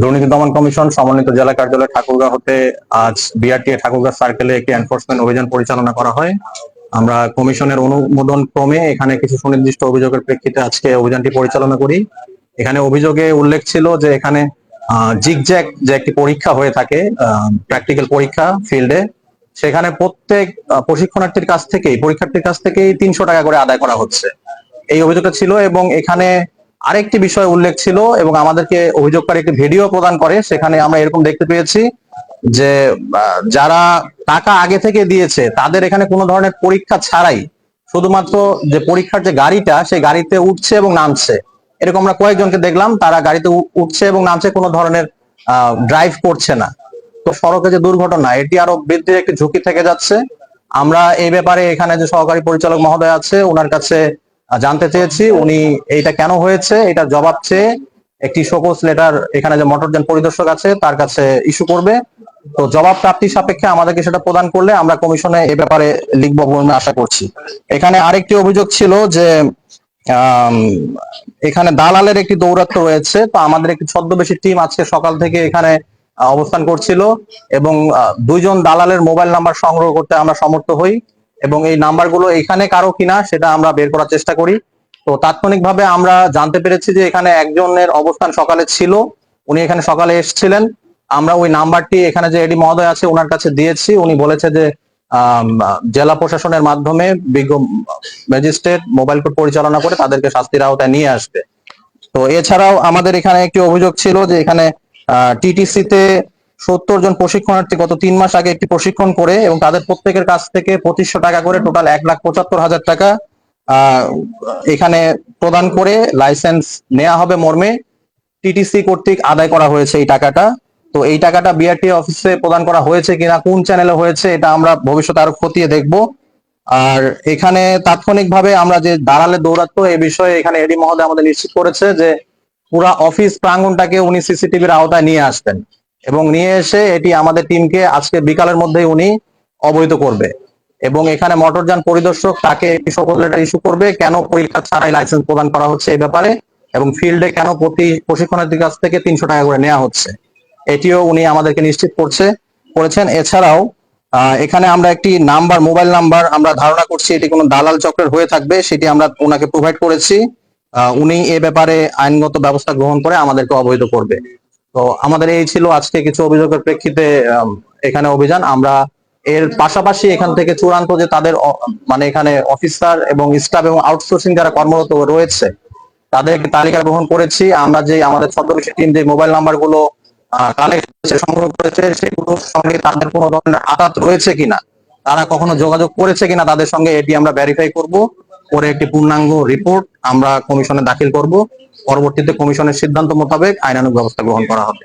দুর্নীতি দমন কমিশন সমন্বিত জেলা কার্যালয় ঠাকুরগাঁও হতে আজ বিআরটিএ ঠাকুরগাঁও সার্কেলে একটি এনফোর্সমেন্ট অভিযান পরিচালনা করা হয়। আমরা কমিশনের অনুমোদন ক্রমে এখানে কিছু সুনির্দিষ্ট অভিযোগের প্রেক্ষিতে আজকে অভিযানটি পরিচালনা করি। এখানে অভিযোগে উল্লেখ ছিল যে এখানে জিগজ্যাক যে একটি পরীক্ষা হয়ে থাকে প্র্যাকটিক্যাল পরীক্ষা ফিল্ডে সেখানে প্রত্যেক প্রশিক্ষণার্থীর কাছ থেকেই, পরীক্ষার্থীর কাছ থেকেই তিনশো টাকা করে আদায় করা হচ্ছে। এই অভিযোগটা ছিল এবং এখানে আরেকটি বিষয় উল্লেখ ছিল এবং আমাদেরকে অভিযোগকারী একটি ভিডিও প্রদান করে, সেখানে আমরা এরকম দেখতে পেয়েছি যে যারা টাকা আগে থেকে দিয়েছে, তাদের এখানে কোনো ধরনের পরীক্ষা ছাড়াই, শুধুমাত্র যে পরীক্ষার যে গাড়িটা, সেই গাড়িতে উঠছে এবং নামছে। এরকম আমরা কয়েকজনকে দেখলাম, তারা গাড়িতে উঠছে এবং নামছে, কোনো ধরনের ড্রাইভ করছে না। তো সড়কে যে দুর্ঘটনা, এটি আরও বৃদ্ধির একটি ঝুঁকি থেকে যাচ্ছে। আমরা এই ব্যাপারে এখানে যে সহকারী পরিচালক মহোদয় আছে, ওনার কাছে জানতে চেয়েছি উনি এইটা কেন হয়েছে, এটা জবাব চেয়ে একটি শোকস লেটার এখানে যে মোটরযান পরিদর্শক আছে, তার কাছে ইস্যু করবে। তো জবাব প্রাপ্তি সাপেক্ষে আমাদেরকে সেটা প্রদান করলে আমরা কমিশনে এ ব্যাপারে লিখব বলে আশা করছি। এখানে আরেকটি অভিযোগ ছিল যে এখানে দালালের একটি দৌরাত্ম্য রয়েছে, তো আমাদের একটি ছদ্মবেশী টিম আজকে সকাল থেকে এখানে অবস্থান করছিল এবং দুইজন দালালের মোবাইল নাম্বার সংগ্রহ করতে আমরা সমর্থ হই। এবং এই নাম্বারগুলো এখানে কারও কিনা সেটা আমরা বের করার চেষ্টা করি। তো তাৎক্ষণিকভাবে আমরা জানতে পেরেছি যে এখানে একজনের অবস্থান সকালে ছিল, উনি এখানে সকালে এসেছিলেন। আমরা ওই নাম্বারটি এখানে যে এডি মহোদয় আছে, ওনার কাছে দিয়েছি। উনি বলেছে যে জেলা প্রশাসনের মাধ্যমে বিজ্ঞ ম্যাজিস্ট্রেট মোবাইল কোর্ট পরিচালনা করে তাদেরকে শাস্তির আওতায় নিয়ে আসবে। তো এছাড়াও আমাদের এখানে একটি অভিযোগ ছিল যে এখানে টিটিসি তে সত্তর জন প্রশিক্ষণার্থী গত তিন মাস আগে একটি প্রশিক্ষণ করে এবং তাদের প্রত্যেকের কাছ থেকে পঁচিশশো টাকা করে টোটাল এক লাখ পঁচাত্তর হাজার টাকা এখানে প্রদান করে লাইসেন্স নেওয়া হবে মর্মে। টিটিসি কর্তৃক আদায় করা হয়েছে এই টাকাটা। তো এই টাকাটা বিআরটি অফিসে প্রদান করা হয়েছে কিনা, কোন চ্যানেলে হয়েছে, এটা আমরা ভবিষ্যতে আরও খতিয়ে দেখব। আর এখানে তাৎক্ষণিকভাবে আমরা যে দাঁড়ালে দৌরাত্ম এই বিষয়ে এখানে এডি মহোদয় আমাদের নিশ্চিত করেছে যে পুরা অফিস প্রাঙ্গনটাকে উনি সিসিটিভির আওতায় নিয়ে আসবেন এবং নিয়ে এসে এটি আমাদের টিমকে আজকে বিকালের মধ্যেই উনি অবহিত করবে। এবং এখানে মোটরযান পরিদর্শক তাকে সকল ইস্যু করবে, কেন পরীক্ষা ছাড়াই লাইসেন্স প্রদান করা হচ্ছে এই ব্যাপারে এবং ফিল্ডে কেন প্রতি প্রশিক্ষণার্থীর কাছ থেকে তিনশো টাকা করে নেওয়া হচ্ছে। এটিও উনি আমাদেরকে নিশ্চিত করছে, করেছেন। এছাড়াও এখানে আমরা একটি নাম্বার, মোবাইল নাম্বার আমরা ধারণা করছি এটি কোনো দালাল চক্রের হয়ে থাকবে, সেটি আমরা ওনাকে প্রোভাইড করেছি। উনি এ ব্যাপারে আইনগত ব্যবস্থা গ্রহণ করে আমাদেরকে অবহিত করবে। তো আমাদের এই ছিল আজকে কিছু অভিযোগের প্রেক্ষিতে এখানে অভিযান। আমরা এর পাশাপাশি এখান থেকে চূড়ান্ত যে তাদের মানে এখানে অফিসার এবং স্টাফ এবং আউটসোর্সিং যারা কর্মরত রয়েছে, তাদের তালিকা গ্রহণ করেছি। আমরা যে আমাদের ছদ্মবেশী টিম যে মোবাইল নাম্বারগুলো কালেক্ট সংগ্রহ করেছে সেগুলোর সঙ্গে তাদের কোনো ধরনের আঘাত রয়েছে কিনা, তারা কখনো যোগাযোগ করেছে কিনা, তাদের সঙ্গে এটি আমরা ভেরিফাই করব। করে একটি পূর্ণাঙ্গ রিপোর্ট আমরা কমিশনে দাখিল করব। পরবর্তীতে কমিশনের সিদ্ধান্ত মোতাবেক আইনানুগ ব্যবস্থা গ্রহণ করা হবে।